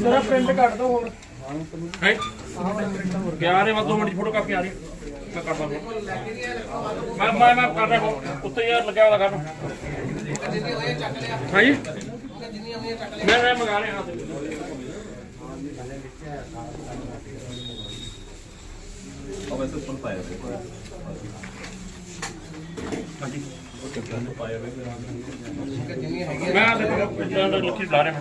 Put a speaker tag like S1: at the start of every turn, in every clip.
S1: ਮੇਰਾ ਪ੍ਰਿੰਟ ਕੱਢ ਦੋ ਹੁਣ।
S2: ਹੈ? ਕਿਆ ਰੇ ਮੈਂ ਦੋ ਫੋਟੋ ਕਾਪੀ ਆ ਰਹੀ ਮੈਂ ਕਰਦਾ ਮੈਂ ਮੈਂ ਮੈਂ ਕਰ ਰਿਹਾ ਉੱਤੇ ਯਾਰ ਲੱਗਿਆ ਹੋਇਆ ਕਰ ਹਾਂਜੀ? ਮੈਂ ਮੈਂ ਮੰਗਾ ਰਿਹਾ ਹਾਂ। ਮੈਂ ਆ ਦੇਖੋ ਲਿਖੀ ਲਾ ਰਿਹਾ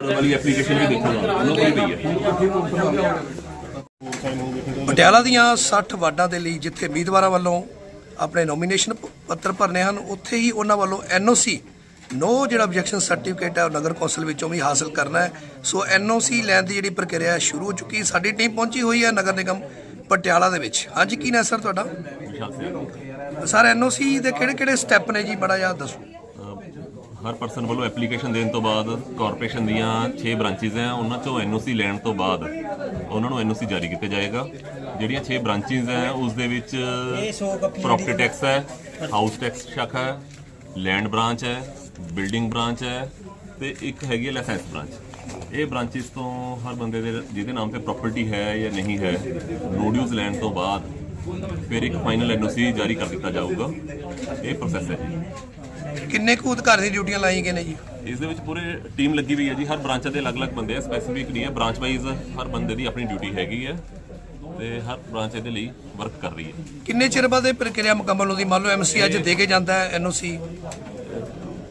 S2: ਮੈਂ
S3: ਵਾਲੀ ਐਪਲੀਕੇਸ਼ਨ ਵੀ ਦੇਖੋ ਨਾ ਉਹਨਾਂ ਕੋਲ ਵੀ ਹੈ
S4: ਪਟਿਆਲਾ ਦੀਆਂ 60 ਵਾਰਡਾਂ ਦੇ ਲਈ ਜਿੱਥੇ ਉਮੀਦਵਾਰਾਂ ਵੱਲੋਂ ਆਪਣੇ ਨੋਮੀਨੇਸ਼ਨ ਪੱਤਰ ਭਰਨੇ ਹਨ ਉੱਥੇ ਹੀ ਉਹਨਾਂ ਵੱਲੋਂ ਐਨਓਸੀ ਨੋ ਜਿਹੜਾ ਆਬਜੈਕਸ਼ਨ ਸਰਟੀਫਿਕੇਟ ਹੈ ਉਹ ਨਗਰ ਕੌਂਸਲ ਵਿੱਚੋਂ ਵੀ ਹਾਸਲ ਕਰਨਾ ਹੈ। ਸੋ ਐਨਓਸੀ ਲੈਣ ਦੀ ਜਿਹੜੀ ਪ੍ਰਕਿਰਿਆ ਸ਼ੁਰੂ ਹੋ ਚੁੱਕੀ ਸਾਡੀ ਟੀਮ ਪਹੁੰਚੀ ਹੋਈ ਹੈ ਨਗਰ ਨਿਗਮ ਪਟਿਆਲਾ ਦੇ ਵਿੱਚ। ਹਾਂਜੀ ਕੀ ਨਾ ਸਰ ਤੁਹਾਡਾ? ਸਰ ਐਨਓਸੀ ਦੇ ਕਿਹੜੇ ਕਿਹੜੇ ਸਟੈਪ ਨੇ ਜੀ? ਬੜਾ ਜਿਹਾ ਦੱਸੋ।
S3: ਹਰ ਪਰਸਨ ਵੱਲੋਂ ਐਪਲੀਕੇਸ਼ਨ ਦੇਣ ਤੋਂ ਬਾਅਦ ਕਾਰਪੋਰੇਸ਼ਨ ਦੀਆਂ 6 ਬ੍ਰਾਂਚਿਸ ਹੈ ਉਹਨਾਂ ਚੋਂ ਐਨਓਸੀ ਲੈਣ ਤੋਂ ਬਾਅਦ ਉਹਨਾਂ ਨੂੰ ਐਨਓਸੀ ਜਾਰੀ ਕੀਤਾ ਜਾਏਗਾ। ਜਿਹੜੀਆਂ 6 ਬ੍ਰਾਂਚਿਸ ਹੈ ਉਸ ਦੇ ਵਿੱਚ ਪ੍ਰਾਪਰਟੀ ਟੈਕਸ ਹੈ ਹਾਊਸ ਟੈਕਸ ਸ਼ਾਖਾ ਹੈ ਲੈਂਡ ਬ੍ਰਾਂਚ ਹੈ ਬਿਲਡਿੰਗ ਬ੍ਰਾਂਚ ਹੈ ਤੇ ਇੱਕ ਹੈਗੀ ਹੈ ਲਾਇਸੈਂਸ ਬ੍ਰਾਂਚ ਇਹ ਬ੍ਰਾਂਚਿਸ ਤੋਂ ਹਰ ਬੰਦੇ ਦੇ ਜਿਹਦੇ ਨਾਮ ਤੇ ਪ੍ਰਾਪਰਟੀ ਹੈ ਜਾਂ ਨਹੀਂ ਹੈ ਨੋਡਿਊਜ਼ ਲੈਣ ਤੋਂ ਬਾਅਦ ਫਿਰ ਇੱਕ ਫਾਈਨਲ ਐਨਓਸੀ ਜਾਰੀ ਕਰ ਦਿੱਤਾ ਜਾਊਗਾ। ਇਹ ਪ੍ਰੋਸੈਸ ਹੈ ਜੀ।
S4: ਕਿੰਨੇ ਕੁ ਅਧਿਕਾਰੀ ਦੀ ਡਿਊਟੀਆਂ ਲਾਈਆਂ ਗਈਆਂ ਨੇ ਜੀ?
S3: ਇਸ ਦੇ ਵਿੱਚ ਪੂਰੇ ਟੀਮ ਲੱਗੀ ਹੋਈ ਹੈ ਜੀ। ਹਰ ਬ੍ਰਾਂਚ ਦੇ ਅਲੱਗ-ਅਲੱਗ ਬੰਦੇ ਆ ਸਪੈਸੀਫਿਕ ਨਹੀਂ ਹੈ। ਬ੍ਰਾਂਚ ਵਾਈਜ਼ ਹਰ ਬੰਦੇ ਦੀ ਆਪਣੀ ਡਿਊਟੀ ਹੈਗੀ ਹੈ ਤੇ ਹਰ ਬ੍ਰਾਂਚ ਇਹਦੇ ਲਈ ਵਰਕ ਕਰ ਰਹੀ ਹੈ।
S4: ਕਿੰਨੇ ਚਿਰ ਬਾਅਦ ਇਹ ਪ੍ਰਕਿਰਿਆ ਮੁਕੰਮਲ ਹੁੰਦੀ ਮੰਨ ਲਓ ਐਮਸੀ ਅੱਜ ਦੇ ਕੇ ਜਾਂਦਾ ਹੈ ਐਨਓਸੀ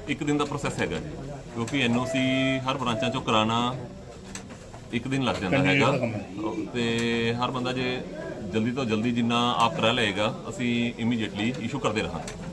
S3: ਇੱਕ ਦਿਨ ਦਾ ਪ੍ਰੋਸੈਸ ਹੈਗਾ ਜੀ ਕਿਉਂਕਿ ਐਨਓਸੀ ਹਰ ਬ੍ਰਾਂਚਾਂ ਚੋਂ ਕਰਾਉਣਾ ਇੱਕ ਦਿਨ ਲੱਗ ਜਾਂਦਾ ਹੈਗਾ। ਤੇ ਹਰ ਬੰਦਾ ਜੇ ਜਲਦੀ ਤੋਂ ਜਲਦੀ ਜਿੰਨਾ ਆਪ ਕਰਾ ਲਏਗਾ ਅਸੀਂ ਇਮੀਡੀਏਟਲੀ ਇਸ਼ੂ ਕਰਦੇ ਰਹਾਂਗੇ।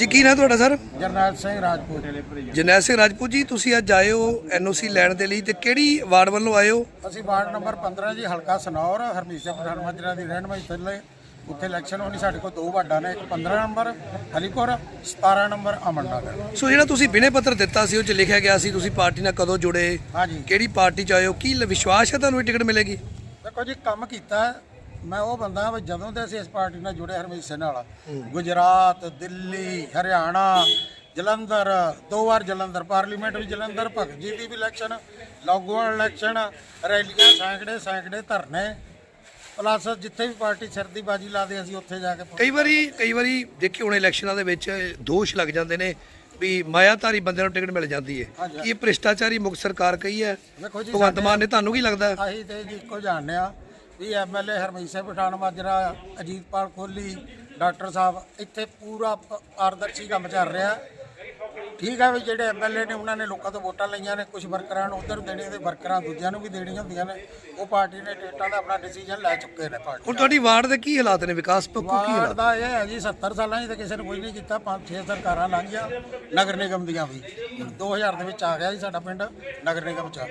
S4: ਜੀ ਕੀ ਨਾ ਤੁਹਾਡਾ ਸਰ?
S1: ਜਰਨੈਲ ਸਿੰਘ ਰਾਜਪੂਤ।
S4: ਜਰਨੈਲ ਸਿੰਘ ਰਾਜਪੂਤ ਜੀ ਤੁਸੀਂ ਅੱਜ ਆਏ ਹੋ ਐਨਓਸੀ ਲੈਣ ਦੇ ਲਈ ਤੇ ਕਿਹੜੀ ਵਾਰਡ ਵੱਲੋਂ ਆਏ ਹੋ?
S1: ਅਸੀਂ ਵਾਰਡ ਨੰਬਰ 15 ਜੀ ਹਲਕਾ ਸਨੌਰ ਹਰਮੀਤ ਸਿੰਘ ਪਠਾਨ ਮਾਜਰਾ ਦੀ ਰਹਿਨਮਾਈ ਥੱਲੇ। ਉੱਥੇ ਇਲੈਕਸ਼ਨ ਹੋਣੀ ਸਾਡੇ ਕੋਲ ਦੋ ਵਾਰਡਾਂ ਨੇ ਇੱਕ 15 ਨੰਬਰ ਹਲੀਪੁਰ 17 ਨੰਬਰ ਅਮਨਨਗਰ।
S4: ਸੋ ਜਿਹੜਾ ਤੁਸੀਂ ਬਿਨੇ ਪੱਤਰ ਦਿੱਤਾ ਸੀ ਉਹ ਚ ਲਿਖਿਆ ਗਿਆ ਸੀ ਤੁਸੀਂ ਪਾਰਟੀ ਨਾਲ ਕਦੋਂ ਜੁੜੇ?
S1: ਹਾਂਜੀ।
S4: ਕਿਹੜੀ ਪਾਰਟੀ ਚ ਆਏ ਹੋ? ਕੀ ਵਿਸ਼ਵਾਸ ਹੈ ਤੁਹਾਨੂੰ ਇਹ ਟਿਕਟ ਮਿਲੇਗੀ?
S1: ਦੇਖੋ ਜੀ ਕੰਮ ਕੀਤਾ। ਮੈਂ ਉਹ ਬੰਦਾ ਹਾਂ ਵੀ ਜਦੋਂ ਦੇ ਅਸੀਂ ਇਸ ਪਾਰਟੀ ਨਾਲ ਜੁੜੇ ਹਰਮੀਤ ਸਿੰਘ ਨਾਲ ਗੁਜਰਾਤ ਦਿੱਲੀ ਹਰਿਆਣਾ ਜਲੰਧਰ ਦੋ ਵਾਰ ਜਲੰਧਰ ਪਾਰਲੀਮੈਂਟ ਵੀ ਜਲੰਧਰ ਭਗਤ ਜੀ ਦੀ ਵੀ ਇਲੈਕਸ਼ਨ ਲੌਂਗੋਵਾਲ ਇਲੈਕਸ਼ਨ ਰੈਲੀਆਂ ਸੈਂਕੜੇ ਸੈਂਕੜੇ ਧਰਨੇ ਪਲੱਸ ਜਿੱਥੇ ਵੀ ਪਾਰਟੀ ਸਿਰ ਦੀ ਬਾਜੀ ਲਾਦੇ ਅਸੀਂ ਉੱਥੇ ਜਾ ਕੇ
S4: ਕਈ ਵਾਰੀ ਕਈ ਵਾਰੀ ਦੇਖੀ ਹੁਣ ਇਲੈਕਸ਼ਨਾਂ ਦੇ ਵਿੱਚ ਦੋਸ਼ ਲੱਗ ਜਾਂਦੇ ਨੇ ਵੀ ਮਾਇਆਧਾਰੀ ਬੰਦਿਆਂ ਨੂੰ ਟਿਕਟ ਮਿਲ ਜਾਂਦੀ ਹੈ। ਇਹ ਭ੍ਰਿਸ਼ਟਾਚਾਰੀ ਮੁੱਖ ਸਰਕਾਰ ਕਹੀ ਹੈ? ਭਗਵੰਤ ਮਾਨ ਨੇ ਤੁਹਾਨੂੰ ਕੀ ਲੱਗਦਾ?
S1: ਅਸੀਂ ਤੇ ਜੀ ਇੱਕੋ ਜਾਣਦੇ ਆ ਵੀ ਐਮਐਲਏ ਹਰਮੀਤ ਸਿੰਘ ਪਠਾਨ ਮਾਜਰਾ ਅਜੀਤਪਾਲ ਕੋਹਲੀ ਡਾਕਟਰ ਸਾਹਿਬ ਇੱਥੇ ਪੂਰਾ ਪ- ਪਾਰਦਰਸ਼ੀ ਕੰਮ ਚੱਲ ਰਿਹਾ। ਠੀਕ ਹੈ ਵੀ ਜਿਹੜੇ ਐਮਐਲਏ ਨੇ ਉਹਨਾਂ ਨੇ ਲੋਕਾਂ ਤੋਂ ਵੋਟਾਂ ਲਈਆਂ ਨੇ ਕੁਝ ਵਰਕਰਾਂ ਨੂੰ ਉਧਰ ਦੇਣੀਆਂ ਤੇ ਵਰਕਰਾਂ ਦੂਜਿਆਂ ਨੂੰ ਵੀ ਦੇਣੀਆਂ ਹੁੰਦੀਆਂ ਨੇ। ਉਹ ਪਾਰਟੀ ਨੇ ਟੇਟਾਂ ਦਾ ਆਪਣਾ ਡਿਸੀਜਨ ਲੈ ਚੁੱਕੇ ਨੇ ਪਾਰਟੀ
S4: ਹੁਣ ਤੁਹਾਡੀ ਵਾਰਡ ਦੇ ਕੀ ਹਾਲਾਤ ਨੇ? ਵਿਕਾਸ ਪੱਖੋਂ ਕੀ ਹਾਲਾਤ?
S1: ਦਾ ਇਹ ਹੈ ਜੀ 70 ਸਾਲਾਂ 'ਚ ਤਾਂ ਕਿਸੇ ਨੇ ਕੋਈ ਨਹੀਂ ਕੀਤਾ ਪੰਜ ਛੇ ਸਰਕਾਰਾਂ ਲੰਘੀਆਂ ਨਗਰ ਨਿਗਮ ਦੀਆਂ ਵੀ। 2000 ਦੇ ਵਿੱਚ ਆ ਗਿਆ ਜੀ ਸਾਡਾ ਪਿੰਡ ਨਗਰ ਨਿਗਮ 'ਚ।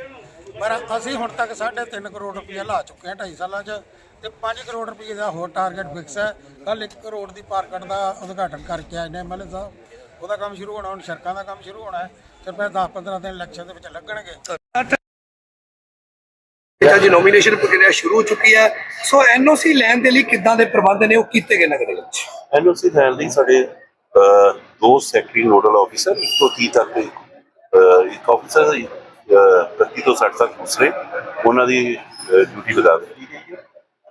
S1: ਪਰ ਅਸੀਂ ਹੁਣ ਤੱਕ 3.5 ਕਰੋੜ ਰੁਪਏ ਲਾ ਚੁੱਕੇ ਹਾਂ 2.5 ਸਾਲਾਂ 'ਚ ਤੇ 5 ਕਰੋੜ ਰੁਪਏ ਦਾ ਹੋਰ ਟਾਰਗੇਟ ਫਿਕਸ ਹੈ। ਕੱਲ 1 ਕਰੋੜ ਦੀ ਪਾਰਕਟ ਦਾ ਉਦਘਾਟਨ ਕਰਕੇ ਆਏ ਨੇ ਐਮਐਲਏ ਸਾਹਿਬ। ਉਹਦਾ ਕੰਮ ਸ਼ੁਰੂ ਹੋਣਾ ਹੁਣ ਸੜਕਾਂ ਦਾ ਕੰਮ ਸ਼ੁਰੂ ਹੋਣਾ ਹੈ। ਸਿਰਫ 10-15 ਦਿਨ ਇਲੈਕਸ਼ਨ ਦੇ ਵਿੱਚ ਲੱਗਣਗੇ।
S4: ਜੀ ਨੋਮੀਨੇਸ਼ਨ ਪ੍ਰਕਿਰਿਆ ਸ਼ੁਰੂ ਹੋ ਚੁੱਕੀ ਹੈ। ਸੋ ਐਨਓਸੀ ਲੈਣ ਦੇ ਲਈ ਕਿੱਦਾਂ ਦੇ ਪ੍ਰਬੰਧ ਨੇ ਉਹ ਕੀਤੇ ਗਏ ਨਗਰ ਵਿੱਚ?
S5: ਐਨਓਸੀ ਲੈਣ ਲਈ ਸਾਡੇ ਦੋ ਸੈਕਟਰੀ ਨੋਡਲ ਆਫੀਸਰ ਇੱਕ ਤੋਂ 30 ਤੱਕ ਇੱਕ ਆਫੀਸਰ 31 ਤੋਂ 60 ਤੱਕ ਦੂਸਰੇ ਉਹਨਾਂ ਦੀ ਡਿਊਟੀ ਲਗਾ ਦਿੱਤੀ।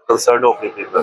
S5: Concerned operative